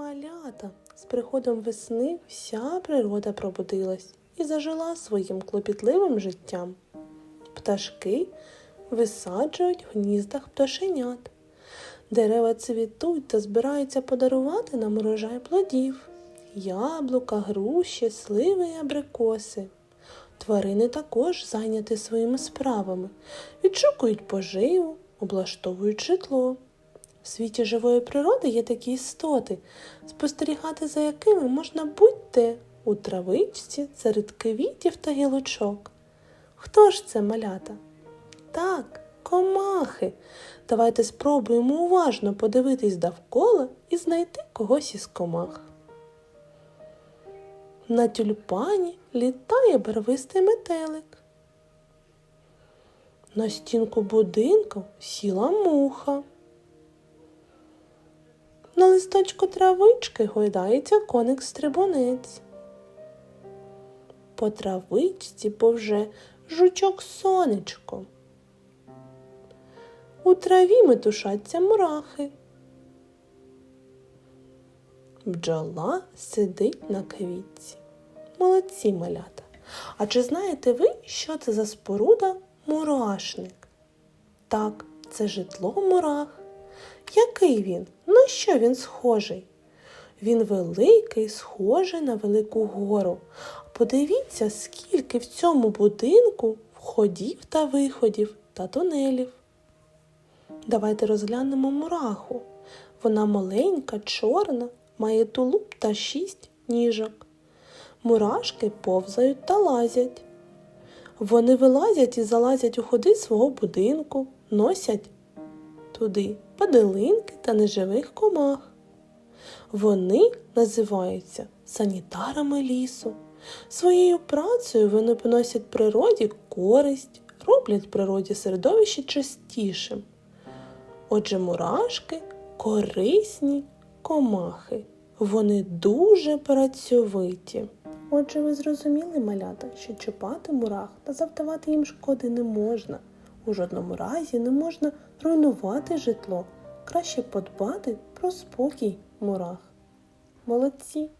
Малята, з приходом весни вся природа пробудилась і зажила своїм клопітливим життям. Пташки висаджують в гніздах пташенят. Дерева цвітуть та збираються подарувати нам урожай плодів, яблука, груші, сливи і абрикоси. Тварини також зайняті своїми справами, відшукують поживу, облаштовують житло. В світі живої природи є такі істоти, спостерігати за якими можна будь-де у травичці, серед квітів та гілочок. Хто ж це малята? Так, комахи. Давайте спробуємо уважно подивитись довкола і знайти когось із комах. На тюльпані літає барвистий метелик. На стінку будинку сіла муха. На листочку травички гойдається коник стрибунець. По травичці повже жучок сонечко. У траві метушаться мурахи. Бджола сидить на квітці. Молодці малята. А чи знаєте ви, що це за споруда мурашник? Так, це житло мурах. Який він? На що він схожий? Він великий, схожий на велику гору. Подивіться, скільки в цьому будинку входів та виходів та тунелів. Давайте розглянемо мураху. Вона маленька, чорна, має тулуб та шість ніжок. Мурашки повзають та лазять. Вони вилазять і залазять у ходи свого будинку, носять туди падалинки та неживих комах. Вони називаються санітарами лісу. Своєю працею вони приносять природі користь, роблять природі середовище чистішим. Отже, мурашки корисні комахи. Вони дуже працьовиті. Отже, ви зрозуміли, малята, що чіпати мурах та завдавати їм шкоди не можна. У жодному разі не можна руйнувати житло. Краще подбати про спокій мурах. Молодці!